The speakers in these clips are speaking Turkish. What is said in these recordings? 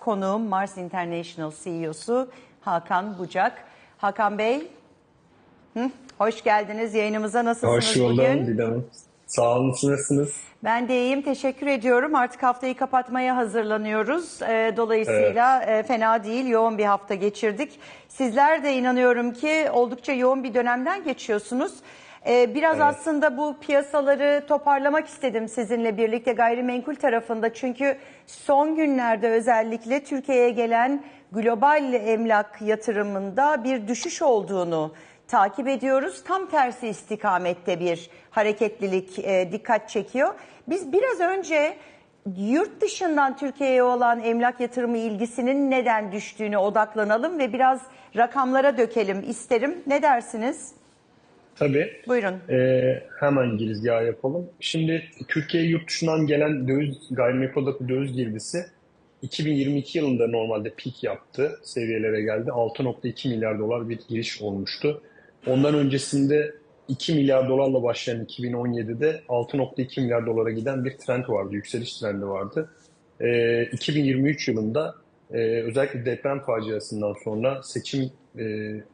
Konuğum Mars International CEO'su Hakan Bucak. Hakan Bey, hı, hoş geldiniz yayınımıza. Nasılsınız Hoş buldum bugün? Didem. Sağ olun, nasılsınız? Ben de iyiyim, teşekkür ediyorum. Artık haftayı kapatmaya hazırlanıyoruz. Ee, dolayısıyla e, fena değil, yoğun bir hafta geçirdik. Sizler de inanıyorum ki oldukça yoğun bir dönemden geçiyorsunuz. Ee, biraz aslında bu piyasaları toparlamak istedim sizinle birlikte gayrimenkul tarafında. Çünkü son günlerde özellikle Türkiye'ye gelen global emlak yatırımında bir düşüş olduğunu takip ediyoruz. Tam tersi istikamette bir hareketlilik e, dikkat çekiyor. Biz biraz önce yurt dışından Türkiye'ye olan emlak yatırımı ilgisinin neden düştüğüne odaklanalım ve biraz rakamlara dökelim isterim. Ne dersiniz? Tabii. Buyurun. Ee, hemen girizgah yapalım. Şimdi Türkiye yurt dışından gelen döviz, gayrimenkuldaki döviz girdisi 2022 yılında normalde pik yaptı. Seviyelere geldi. 6.2 milyar dolar bir giriş olmuştu. Ondan öncesinde 2 milyar dolarla başlayan 2017'de 6.2 milyar dolara giden bir trend vardı. Yükseliş trendi vardı. Ee, 2023 yılında e, özellikle deprem faciasından sonra seçim e,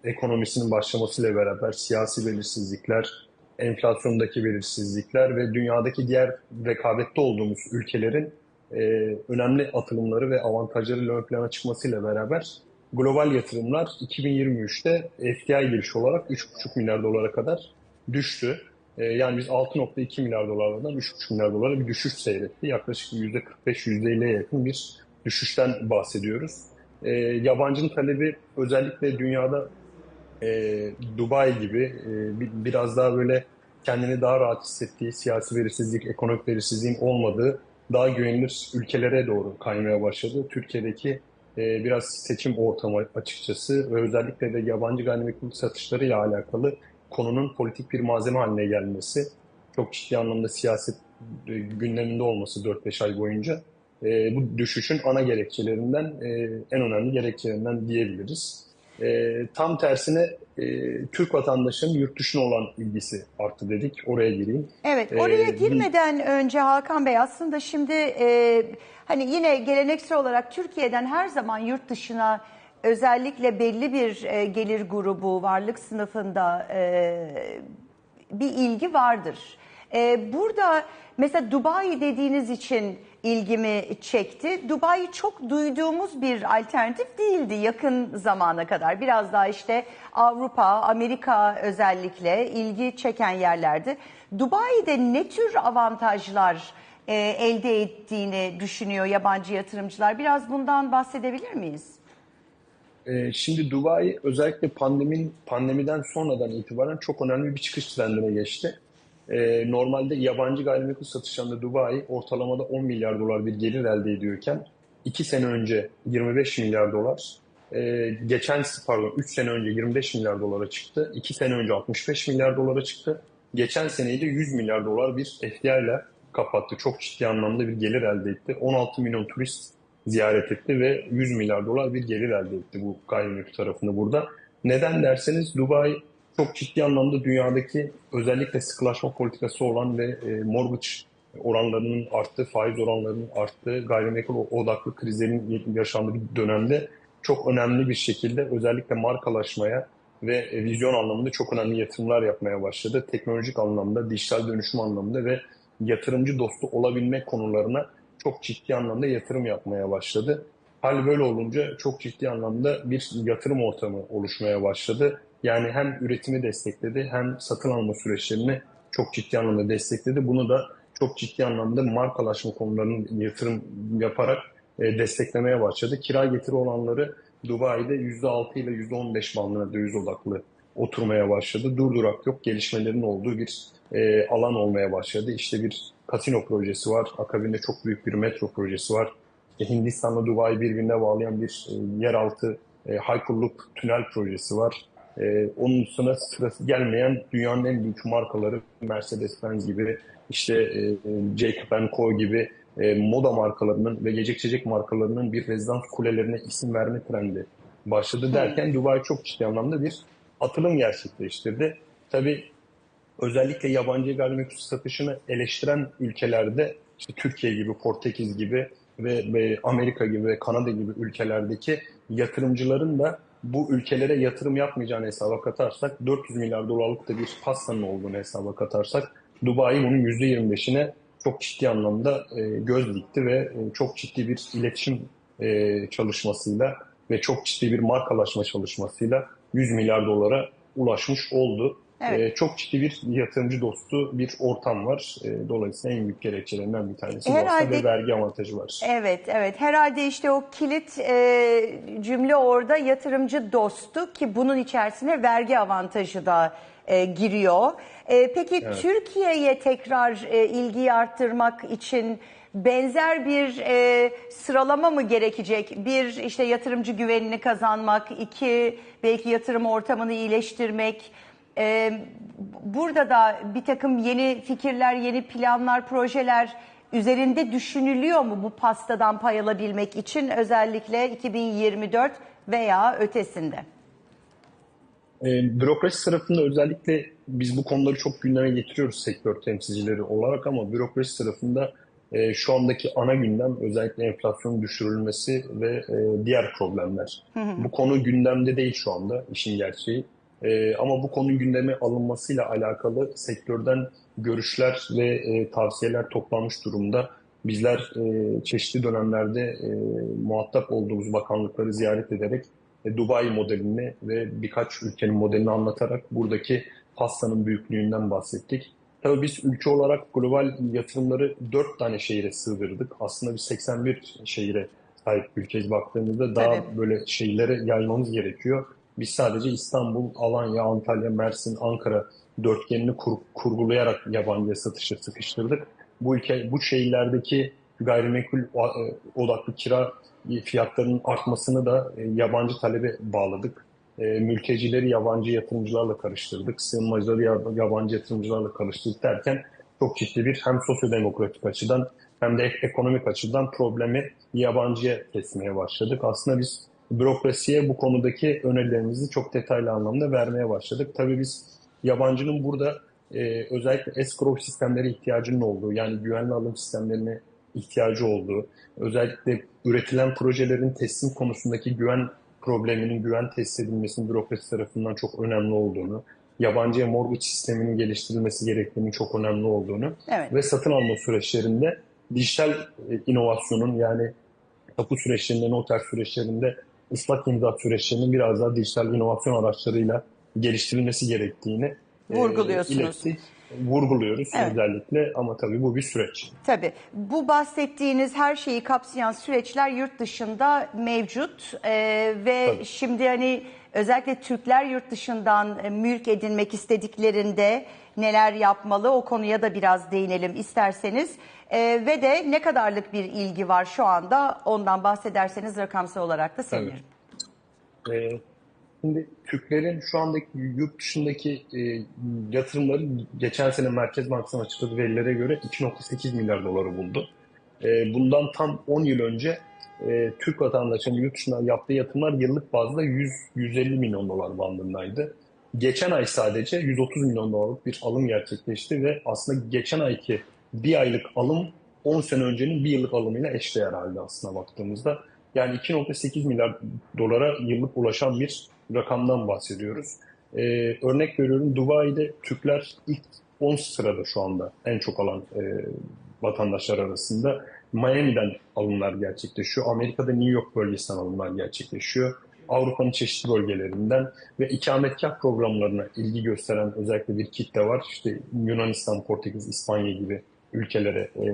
ekonomisinin başlamasıyla beraber siyasi belirsizlikler, enflasyondaki belirsizlikler ve dünyadaki diğer rekabette olduğumuz ülkelerin e, önemli atılımları ve avantajları ön plana çıkmasıyla beraber global yatırımlar 2023'te FDI giriş olarak 3,5 milyar dolara kadar düştü. E, yani biz 6.2 milyar dolarlardan 3,5 milyar dolara bir düşüş seyretti. Yaklaşık %45-%50'ye yakın bir düşüşten bahsediyoruz. E, yabancının talebi özellikle dünyada e, Dubai gibi e, bir, biraz daha böyle kendini daha rahat hissettiği siyasi belirsizlik, ekonomik belirsizliğin olmadığı daha güvenilir ülkelere doğru kaymaya başladı. Türkiye'deki e, biraz seçim ortamı açıkçası ve özellikle de yabancı gayrimenkul satışlarıyla alakalı konunun politik bir malzeme haline gelmesi, çok ciddi anlamda siyaset e, gündeminde olması 4-5 ay boyunca e, bu düşüşün ana gerekçelerinden, e, en önemli gerekçelerinden diyebiliriz. E, tam tersine e, Türk vatandaşının yurt dışına olan ilgisi arttı dedik. Oraya gireyim. Evet, oraya Ee, girmeden önce Hakan Bey aslında şimdi e, hani yine geleneksel olarak Türkiye'den her zaman yurt dışına özellikle belli bir e, gelir grubu, varlık sınıfında e, bir ilgi vardır. E, burada mesela Dubai dediğiniz için ilgimi çekti. Dubai çok duyduğumuz bir alternatif değildi yakın zamana kadar. Biraz daha işte Avrupa, Amerika özellikle ilgi çeken yerlerdi. Dubai'de ne tür avantajlar e, elde ettiğini düşünüyor yabancı yatırımcılar? Biraz bundan bahsedebilir miyiz? Ee, Şimdi Dubai özellikle pandemin pandemiden sonradan itibaren çok önemli bir çıkış trendine geçti. Ee, Normalde yabancı gayrimenkul satışlarında Dubai ortalamada 10 milyar dolar bir gelir elde ediyorken 2 sene önce 25 milyar dolar, e, geçen pardon 3 sene önce 25 milyar dolara çıktı, 2 sene önce 65 milyar dolara çıktı. Geçen seneyi de 100 milyar dolar bir FDI ile kapattı. Çok ciddi anlamda bir gelir elde etti. 16 milyon turist ziyaret etti ve 100 milyar dolar bir gelir elde etti bu gayrimenkul tarafında burada. Neden derseniz Dubai çok ciddi anlamda dünyadaki özellikle sıkılaşma politikası olan ve e, mortgage oranlarının arttığı, faiz oranlarının arttığı, gayrimenkul odaklı krizlerin yaşandığı bir dönemde çok önemli bir şekilde özellikle markalaşmaya ve e, vizyon anlamında çok önemli yatırımlar yapmaya başladı. Teknolojik anlamda, dijital dönüşüm anlamında ve yatırımcı dostu olabilme konularına çok ciddi anlamda yatırım yapmaya başladı. Hal böyle olunca çok ciddi anlamda bir yatırım ortamı oluşmaya başladı. Yani hem üretimi destekledi hem satın alma süreçlerini çok ciddi anlamda destekledi. Bunu da çok ciddi anlamda markalaşma konularının yatırım yaparak e, desteklemeye başladı. Kira getiri olanları Dubai'de %6 ile %15 bandına döviz odaklı oturmaya başladı. Durdurak yok, gelişmelerin olduğu bir e, alan olmaya başladı. İşte bir kasino projesi var, akabinde çok büyük bir metro projesi var. İşte Hindistan'la Dubai birbirine bağlayan bir e, yeraltı e, Hyperloop tünel projesi var. E, onun üstüne sırası gelmeyen dünyanın en büyük markaları Mercedes-Benz gibi, işte e, Jacob Co gibi e, moda markalarının ve gece içecek markalarının bir rezidans kulelerine isim verme trendi başladı derken Dubai çok ciddi anlamda bir atılım gerçekleştirdi. Tabii özellikle yabancı gayrimenkul satışını eleştiren ülkelerde işte Türkiye gibi, Portekiz gibi ve, ve Amerika gibi ve Kanada gibi ülkelerdeki yatırımcıların da bu ülkelere yatırım yapmayacağını hesaba katarsak 400 milyar dolarlık da bir pastanın olduğunu hesaba katarsak Dubai bunun %25'ine çok ciddi anlamda e, göz dikti ve e, çok ciddi bir iletişim e, çalışmasıyla ve çok ciddi bir markalaşma çalışmasıyla 100 milyar dolara ulaşmış oldu. Evet. E, çok ciddi bir yatırımcı dostu bir ortam var. E, dolayısıyla en büyük gerekçelerinden bir tanesi Herhalde- aslında ve vergi avantajı var. Evet, evet. Herhalde işte o kilit e, cümle orada yatırımcı dostu ki bunun içerisine vergi avantajı da e, giriyor. E, peki Türkiye'ye tekrar e, ilgiyi arttırmak için benzer bir e, sıralama mı gerekecek? Bir işte yatırımcı güvenini kazanmak, iki belki yatırım ortamını iyileştirmek. E, burada da bir takım yeni fikirler, yeni planlar, projeler üzerinde düşünülüyor mu bu pastadan pay alabilmek için özellikle 2024 veya ötesinde? E, bürokrasi tarafında özellikle biz bu konuları çok gündeme getiriyoruz sektör temsilcileri olarak ama bürokrasi tarafında e, şu andaki ana gündem özellikle enflasyonun düşürülmesi ve e, diğer problemler. Bu konu gündemde değil şu anda işin gerçeği. E, ama bu konu gündeme alınmasıyla alakalı sektörden görüşler ve e, tavsiyeler toplanmış durumda. Bizler e, çeşitli dönemlerde e, muhatap olduğumuz bakanlıkları ziyaret ederek e, Dubai modelini ve birkaç ülkenin modelini anlatarak buradaki pastanın büyüklüğünden bahsettik. Tabii biz ülke olarak global yatırımları 4 tane şehire sığdırdık. Aslında biz 81 şehire sahip ülkeyiz baktığımızda daha Tabii. böyle şehirlere yaymamız gerekiyor. Biz sadece İstanbul, Alanya, Antalya, Mersin, Ankara dörtgenini kur- kurgulayarak yabancıya satışı sıkıştırdık. Bu ülke, bu şehirlerdeki gayrimenkul e, odaklı kira fiyatlarının artmasını da e, yabancı talebe bağladık. E, mültecileri yabancı yatırımcılarla karıştırdık. Sığınmacıları ya- yabancı yatırımcılarla karıştırdık derken çok ciddi bir hem sosyodemokratik açıdan hem de ek- ekonomik açıdan problemi yabancıya kesmeye başladık. Aslında biz bürokrasiye bu konudaki önerilerimizi çok detaylı anlamda vermeye başladık. Tabii biz yabancının burada e, özellikle escrow sistemlere ihtiyacının olduğu yani güvenli alım sistemlerine ihtiyacı olduğu, özellikle üretilen projelerin teslim konusundaki güven probleminin güven tesis edilmesinin bürokrasi tarafından çok önemli olduğunu, yabancıya mortgage sisteminin geliştirilmesi gerektiğinin çok önemli olduğunu Evet. ve satın alma süreçlerinde dijital e, inovasyonun yani tapu süreçlerinde, noter süreçlerinde ıslak imza süreçlerinin biraz daha dijital inovasyon araçlarıyla geliştirilmesi gerektiğini e, Vurguluyorsunuz. ilettik. Vurguluyoruz Evet. özellikle ama tabii bu bir süreç. Tabii. Bu bahsettiğiniz her şeyi kapsayan süreçler yurt dışında mevcut Ee, ve Tabii. şimdi hani özellikle Türkler yurt dışından e, mülk edinmek istediklerinde neler yapmalı o konuya da biraz değinelim isterseniz. Ee, ve de ne kadarlık bir ilgi var şu anda ondan bahsederseniz rakamsal olarak da sevinirim. Ee, Şimdi Türklerin şu andaki yurt dışındaki e, yatırımları geçen sene Merkez Bankası'nın açıkladığı verilere göre 2.8 milyar doları buldu. E, bundan tam 10 yıl önce e, Türk vatandaşının yurt dışına yaptığı yatırımlar yıllık bazda 100-150 milyon dolar bandındaydı. Geçen ay sadece 130 milyon dolarlık bir alım gerçekleşti ve aslında geçen ayki bir aylık alım 10 sene öncenin bir yıllık alımıyla eşdeğer halde aslına baktığımızda. Yani 2.8 milyar dolara yıllık ulaşan bir rakamdan bahsediyoruz. Ee, örnek veriyorum Dubai'de Türkler ilk 10 sırada şu anda en çok alan e, vatandaşlar arasında. Miami'den alımlar gerçekleşiyor. Amerika'da New York bölgesinden alımlar gerçekleşiyor. Avrupa'nın çeşitli bölgelerinden ve ikametgah programlarına ilgi gösteren özellikle bir kitle var. İşte Yunanistan, Portekiz, İspanya gibi ülkelere e,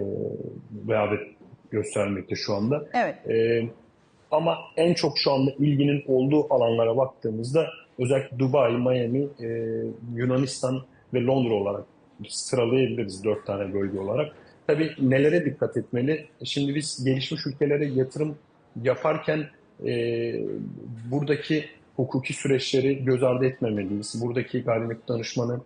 rağbet göstermekte şu anda. Evet. Ee, ama en çok şu anda ilginin olduğu alanlara baktığımızda özellikle Dubai, Miami, e, Yunanistan ve Londra olarak sıralayabiliriz dört tane bölge olarak. Tabii nelere dikkat etmeli? Şimdi biz gelişmiş ülkelere yatırım yaparken e, buradaki hukuki süreçleri göz ardı etmemeliyiz. Buradaki gayrimenkul danışmanı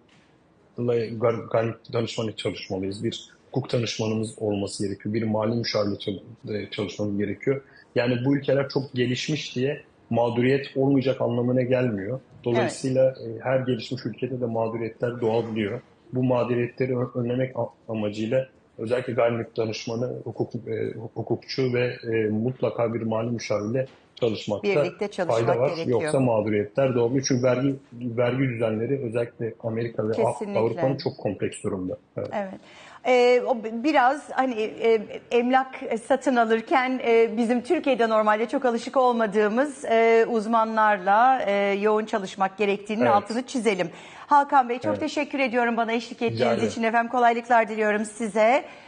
gayrimenkul danışmanı çalışmalıyız. Bir hukuk danışmanımız olması gerekiyor. Bir mali müşavirle çal- e, çalışmamız gerekiyor. Yani bu ülkeler çok gelişmiş diye mağduriyet olmayacak anlamına gelmiyor. Dolayısıyla e, her gelişmiş ülkede de mağduriyetler doğabiliyor. Bu mağduriyetleri önlemek amacıyla özellikle gayrimenkul danışmanı, hukuk, e, hukukçu ve e, mutlaka bir mali müşavirle çalışmakta Birlikte çalışmak fayda var. gerekiyor. Yoksa mağduriyetler doğabiliyor. Çünkü vergi vergi düzenleri özellikle Amerika ve. Avrupa'nın çok kompleks durumda. Evet. Evet. Ee, o biraz hani e, emlak satın alırken e, bizim Türkiye'de normalde çok alışık olmadığımız e, uzmanlarla e, yoğun çalışmak gerektiğinin Evet. altını çizelim. Hakan Bey çok Evet. teşekkür ediyorum bana eşlik ettiğiniz için efendim kolaylıklar diliyorum size.